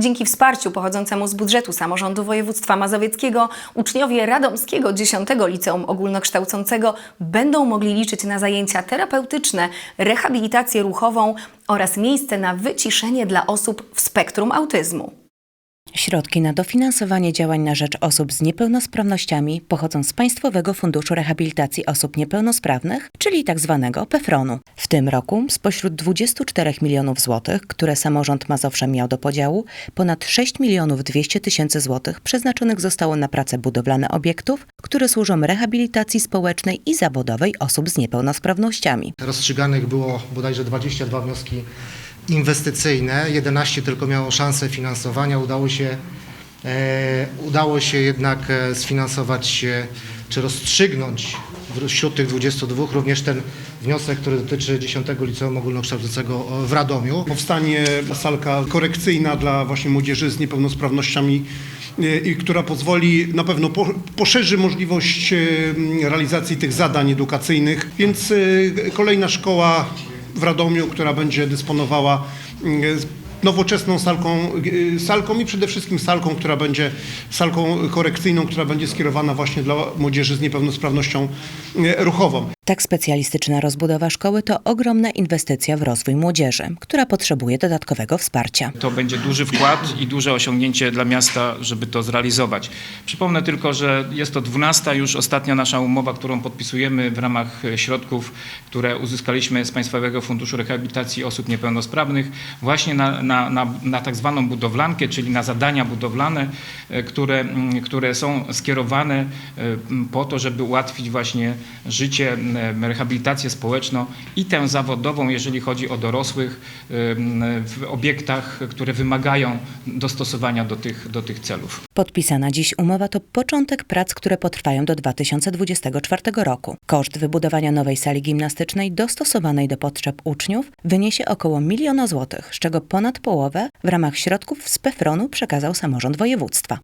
Dzięki wsparciu pochodzącemu z budżetu samorządu województwa mazowieckiego uczniowie Radomskiego 10 Liceum Ogólnokształcącego będą mogli liczyć na zajęcia terapeutyczne, rehabilitację ruchową oraz miejsce na wyciszenie dla osób w spektrum autyzmu. Środki na dofinansowanie działań na rzecz osób z niepełnosprawnościami pochodzą z Państwowego Funduszu Rehabilitacji Osób Niepełnosprawnych, czyli tzw. PEFRON-u. W tym roku spośród 24 milionów złotych, które samorząd Mazowsza miał do podziału, ponad 6 milionów 200 tysięcy złotych przeznaczonych zostało na prace budowlane obiektów, które służą rehabilitacji społecznej i zawodowej osób z niepełnosprawnościami. Rozstrzyganych było bodajże 22 wnioski inwestycyjne, 11 tylko miało szansę finansowania. Udało się, e, udało się jednak e, sfinansować e, czy rozstrzygnąć wśród tych 22 również ten wniosek, który dotyczy 10 Liceum Ogólnokształcącego w Radomiu. Powstanie salka korekcyjna dla właśnie młodzieży z niepełnosprawnościami, i która pozwoli na pewno po, poszerzy możliwość realizacji tych zadań edukacyjnych, więc kolejna szkoła w Radomiu, która będzie dysponowała z nowoczesną salką, y, salką i przede wszystkim salką, która będzie salką korekcyjną, która będzie skierowana właśnie dla młodzieży z niepełnosprawnością y, ruchową. Tak specjalistyczna rozbudowa szkoły to ogromna inwestycja w rozwój młodzieży, która potrzebuje dodatkowego wsparcia. To będzie duży wkład i duże osiągnięcie dla miasta, żeby to zrealizować. Przypomnę tylko, że jest to 12 już ostatnia nasza umowa, którą podpisujemy w ramach środków, które uzyskaliśmy z Państwowego Funduszu Rehabilitacji Osób Niepełnosprawnych właśnie na, na, na, na tak zwaną budowlankę, czyli na zadania budowlane, e, które, które są skierowane e, po to, żeby ułatwić właśnie życie, rehabilitację społeczną i tę zawodową, jeżeli chodzi o dorosłych w obiektach, które wymagają dostosowania do tych, do tych celów. Podpisana dziś umowa to początek prac, które potrwają do 2024 roku. Koszt wybudowania nowej sali gimnastycznej dostosowanej do potrzeb uczniów wyniesie około miliona złotych, z czego ponad połowę w ramach środków z PEFRON-u przekazał samorząd województwa.